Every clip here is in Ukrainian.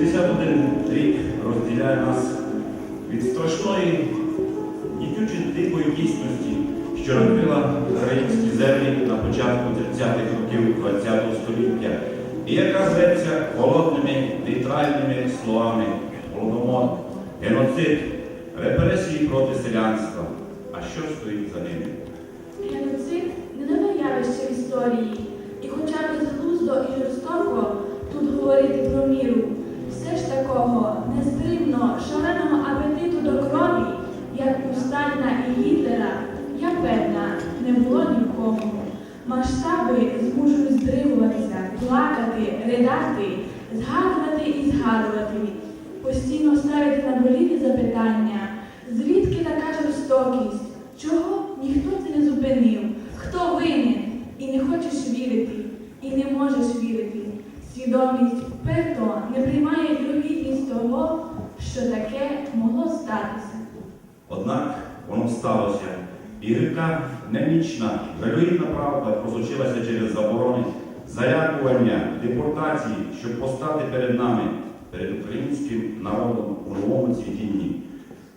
71 рік розділяє нас від страшної, нікючи дикої дійсності, що накрила українські землі на початку 30-х років ХХ століття, і яка зветься холодними нейтральними словами голодомор, геноцид, репресії проти селянства. А що стоїть за ними? Геноцид не нове явище в історії, і хоча безглуздо і жорстоко тут говорити про міру, все ж такого? Нестримно, шаленого апетиту до крові, як у Сталіна і Гітлера, я певна, не було ні в кому. Масштаби змушують здригуватися, плакати, ридати, згадувати і згадувати, постійно ставити на боліві запитання, звідки така жорстокість, чого ніхто це не зупинив, хто винен, і не хочеш вірити, і не можеш вірити. Свідомість вперто не приймає вірогідність того, що таке могло статися. Однак воно сталося. І гірка, немічна, жалюгідна правда просочилася через заборони, залякування, депортації, щоб постати перед нами, перед українським народом у новому цвітінні.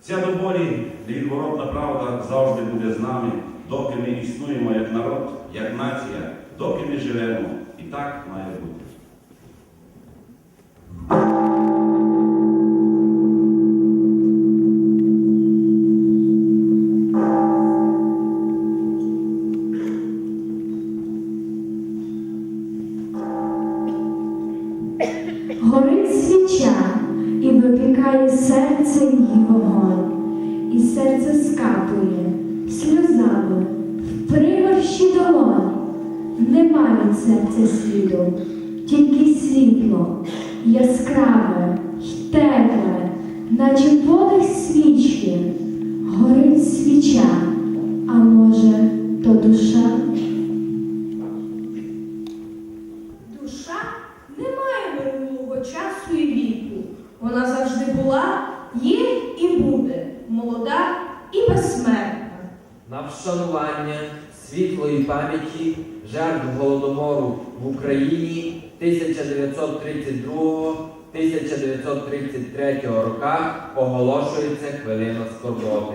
Ця до болі невідворотна правда завжди буде з нами, доки ми існуємо як народ, як нація, доки ми живемо. І так має бути. Свічки, горить свіча, а може, то душа. Душа не має минулого часу і віку. Вона завжди була, є і буде, молода і безсмертна. на вшанування світлої пам'яті жертв голодомору в Україні 1932-1933 роках оголошується хвилина скорботи.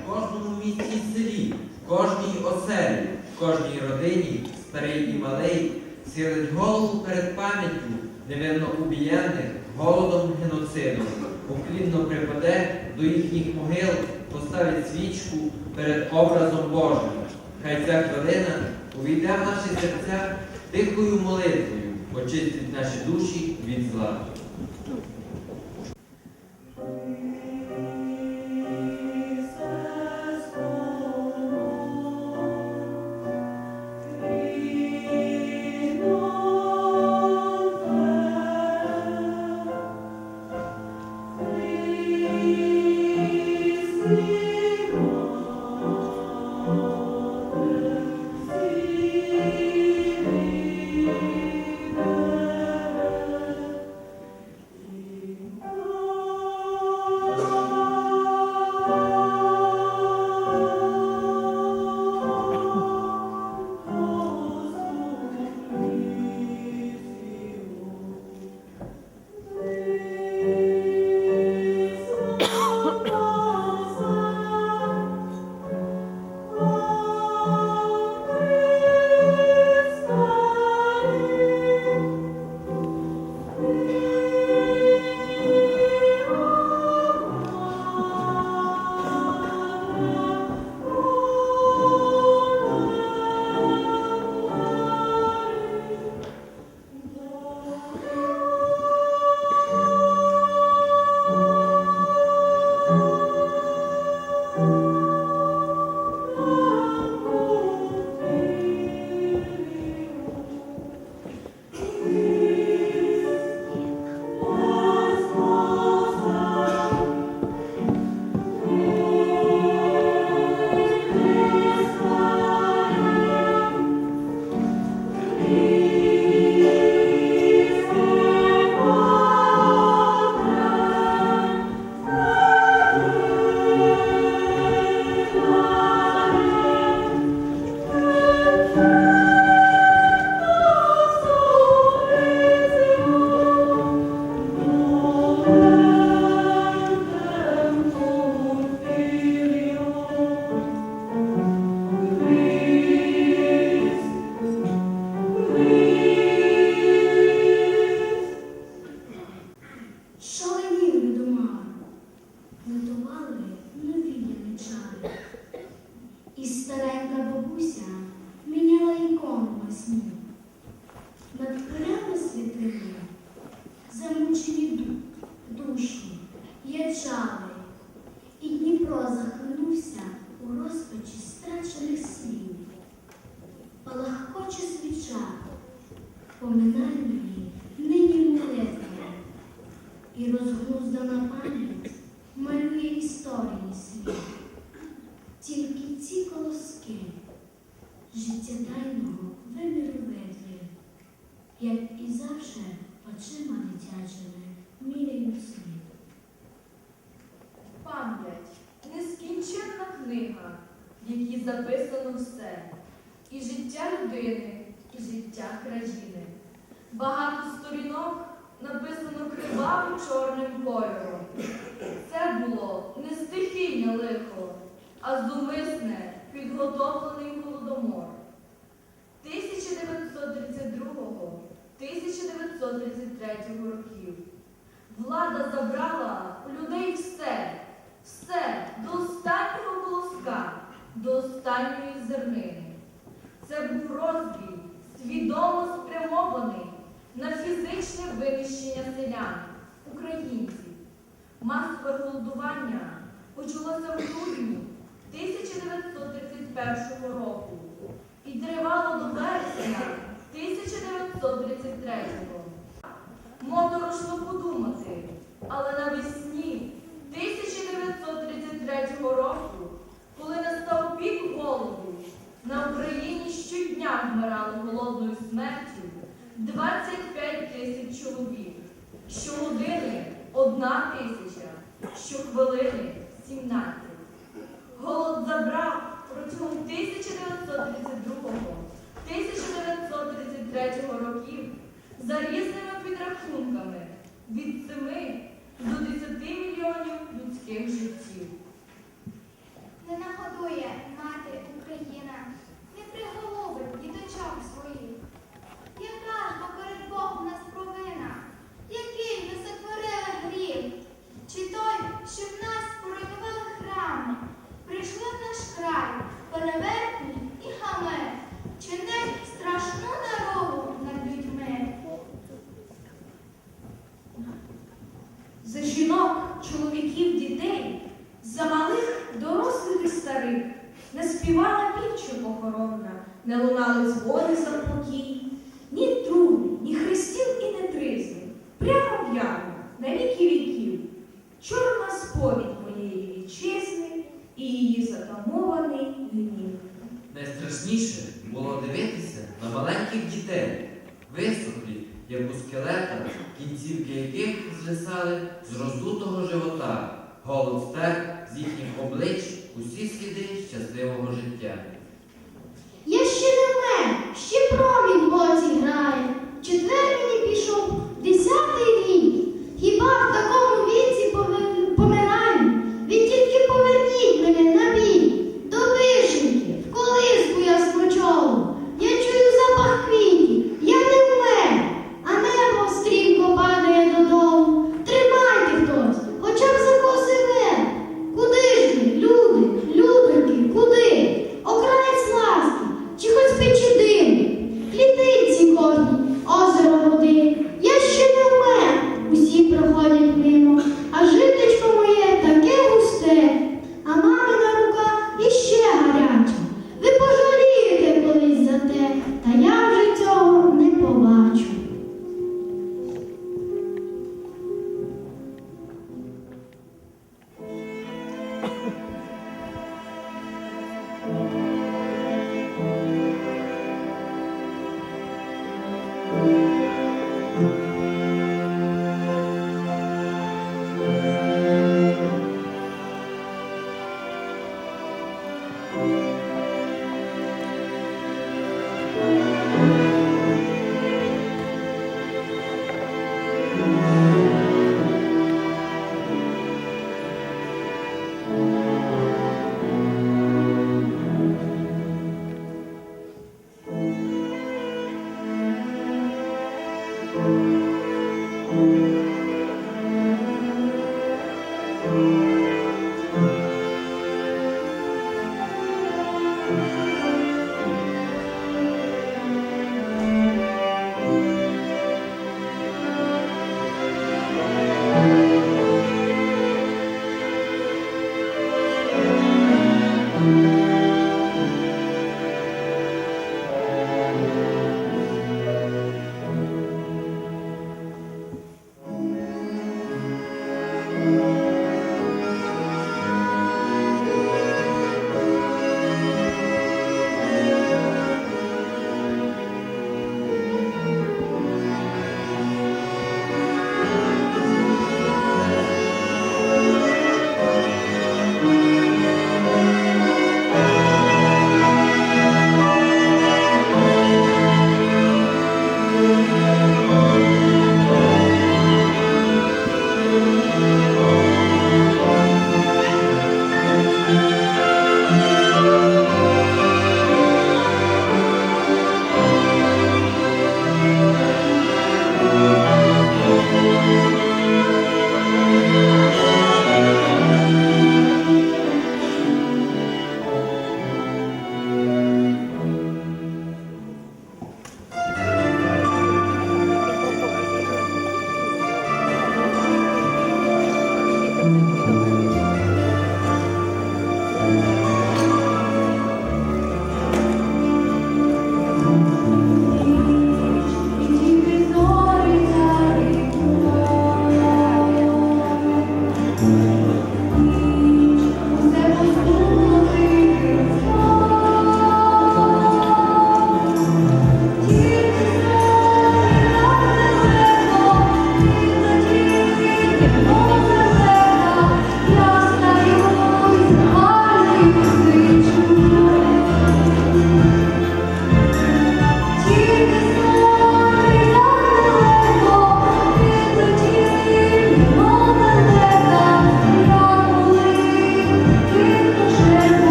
В кожному місті і селі, в кожній оселі, кожній родині, старий і малий, схилить голову перед пам'яттю невинно убієнних голодом геноцидом, уклінно припаде до їхніх могил, поставить свічку перед образом Божим. Хай ця хвилина увійде в наші серця тихою молитвою, очистить наші душі від зла. тільки ці колоски життєдайного виміру видві, як і завжди очима дитячими міряють слід. Пам'ять нескінченна книга, в якій записано все, і життя людини, і життя країни. Багато сторінок написано кривавим чорним кольором. Це було не стихійне лихо а зумисне підготовлений голодомор 1932-1933 років. Влада забрала у людей все, все до останнього колоска, до останньої зернини. Це був розбій, свідомо спрямований на фізичне винищення селян, українців. Масове голодування почалося в грудні години одна тисяча, щохвилини 17. Голод забрав протягом 1932-1933 років за різними підрахунками від 7 до 10 мільйонів людських життів. Не нагодує мати Україна, не приголовить діточок. прийшли в наш край, перевертні і хамер, чи не страшну дорогу нам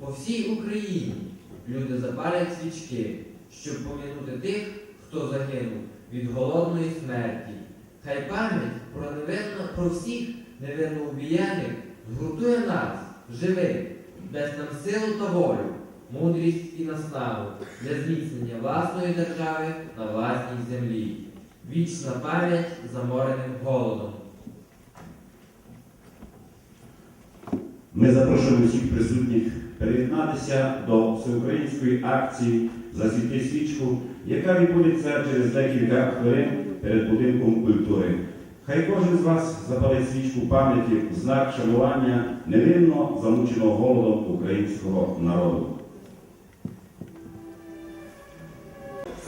по всій Україні люди запалять свічки, щоб помінути тих, хто загинув від голодної смерті. Хай пам'ять про невинно про всіх невинно убіяних згуртує нас, живих, дасть нам силу та волю, мудрість і наснагу для зміцнення власної держави на власній землі. Вічна пам'ять замореним голодом. Ми запрошуємо всіх присутніх приєднатися до всеукраїнської акції Засвіти свічку, яка відбудеться через декілька хвилин перед будинком культури. Хай кожен з вас запалить свічку пам'яті в знак шанування невинно замученого голодом українського народу.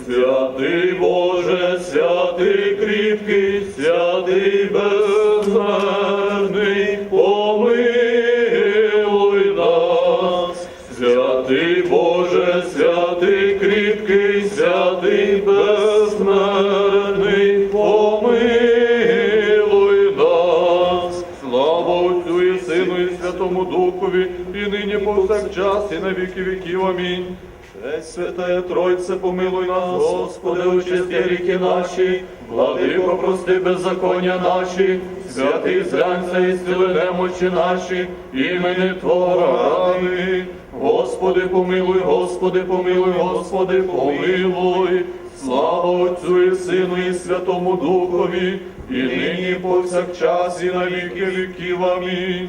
Святий Боже, святий кріпкий, святий безмерний, і нині повсякчас, і на віки віків. Амінь. Святая Тройце, помилуй нас, Господи, очисти ріки наші, владико, прости беззаконня наші, святий зглянься і зціли немочі наші, імені Твого. Господи, помилуй, Господи, помилуй, Господи, помилуй. Слава Отцю і Сину і Святому Духові, і нині повсякчас, і на віки віків. Амінь.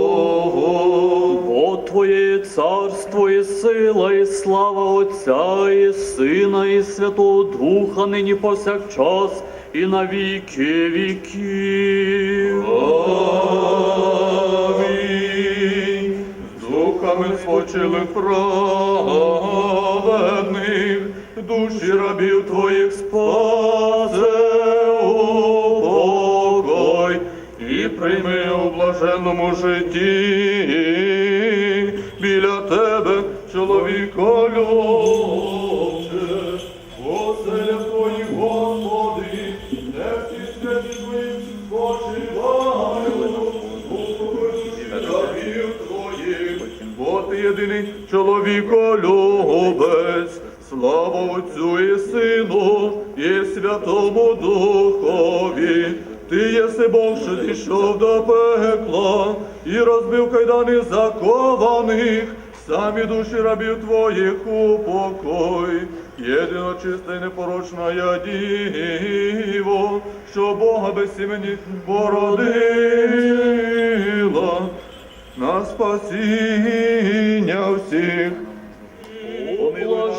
Царство і сила, і слава Отця, і Сина, і Святого Духа, нині повсякчас, і на віки віків. Амінь. Духами спочили праведних, душі рабів твоїх спасе і прийми у блаженному житті любче, оселя твої, Господи, не всі святі твої спочивають, рабів твоїх, бо ти єдиний чоловіколюбець, слава Отцю і Сину, і Святому Духові. Ти єси Бог, що зійшов до пекла, і розбив кайдани закованих, самі душі рабів твоїх упокой. Єдино чиста і непорочна я діво, що Бога без сімені породила на спасіння всіх.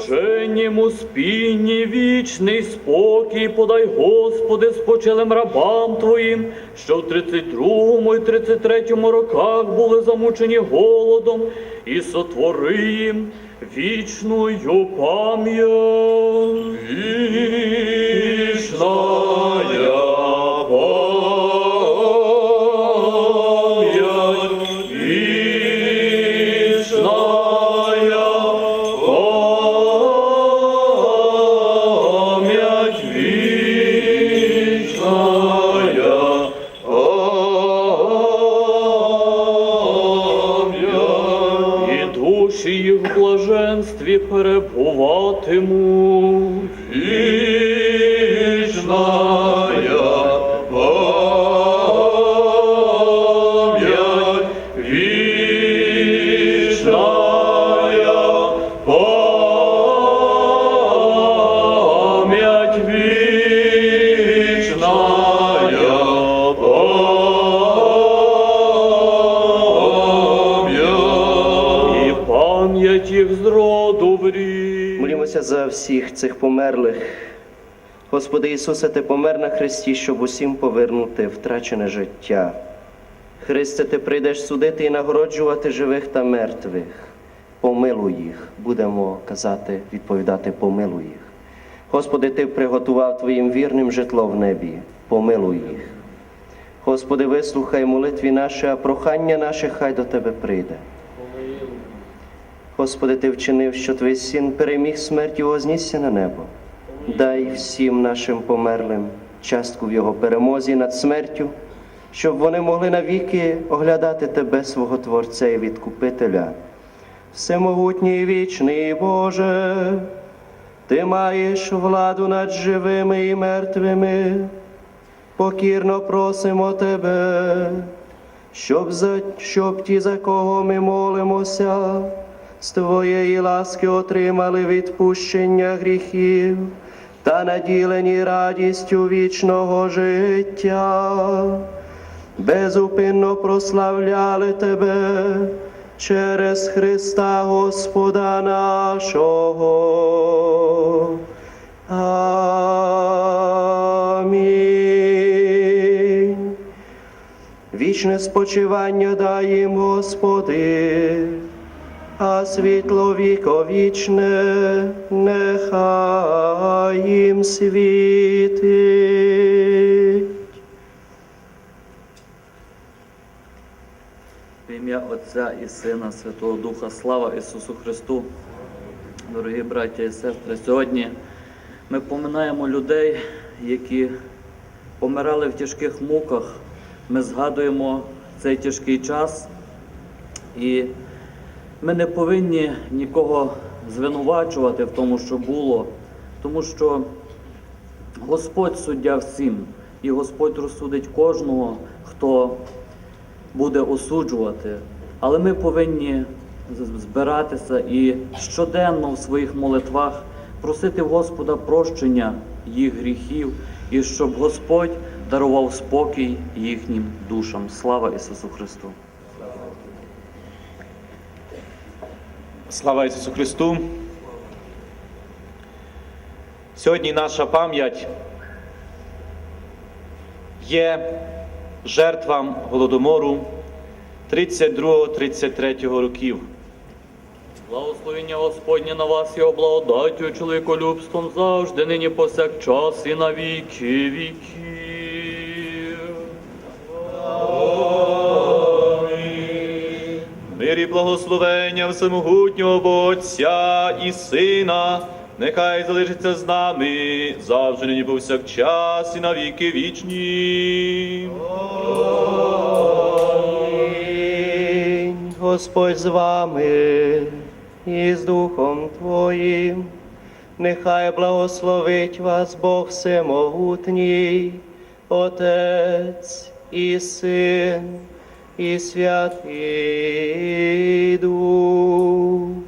У блаженнім успінні вічний спокій подай, Господи, спочилим рабам Твоїм, що в 32 і 33 роках були замучені голодом, і сотвори їм вічною пам'ять. Вічная пам'ять, блаженстві перебуватиму. Вічная За всіх цих померлих. Господи Ісусе, Ти помер на Христі, щоб усім повернути втрачене життя. Христе, ти прийдеш судити і нагороджувати живих та мертвих. Помилуй їх, будемо казати, відповідати, помилуй їх. Господи, Ти приготував Твоїм вірним житло в небі, помилуй їх. Господи, вислухай молитві наші, а прохання наше хай до Тебе прийде. Господи, Ти вчинив, що Твій син переміг смерть і вознісся на небо. Дай всім нашим померлим частку в Його перемозі над смертю, щоб вони могли навіки оглядати Тебе, свого Творця і Відкупителя. Всемогутній вічний Боже, Ти маєш владу над живими і мертвими. Покірно просимо Тебе, щоб, за, щоб ті, за кого ми молимося, з Твоєї ласки отримали відпущення гріхів та наділені радістю вічного життя, безупинно прославляли Тебе через Христа Господа нашого. Амінь. Вічне спочивання дай їм, Господи, а світло віковічне нехай їм світить. В ім'я Отця і Сина, Святого Духа, слава Ісусу Христу. Дорогі браття і сестри, сьогодні ми поминаємо людей, які помирали в тяжких муках. Ми згадуємо цей тяжкий час, і ми не повинні нікого звинувачувати в тому, що було, тому що Господь суддя всім, і Господь розсудить кожного, хто буде осуджувати. Але ми повинні збиратися і щоденно в своїх молитвах просити Господа прощення їх гріхів, і щоб Господь дарував спокій їхнім душам. Слава Ісусу Христу! Слава Ісусу Христу! Сьогодні наша пам'ять є жертвам Голодомору 32-33 років. Благословення Господнє на вас і обладаттю чоловіколюбством завжди, нині повсякчас і на віки віків. Мир і благословення всемогутнього Отця і Сина, нехай залишиться з нами завжди нині повсякчас і на віки вічні. Амінь. Господь з вами і з Духом Твоїм. Нехай благословить вас Бог Всемогутній, Отець і Син і Святий Дух.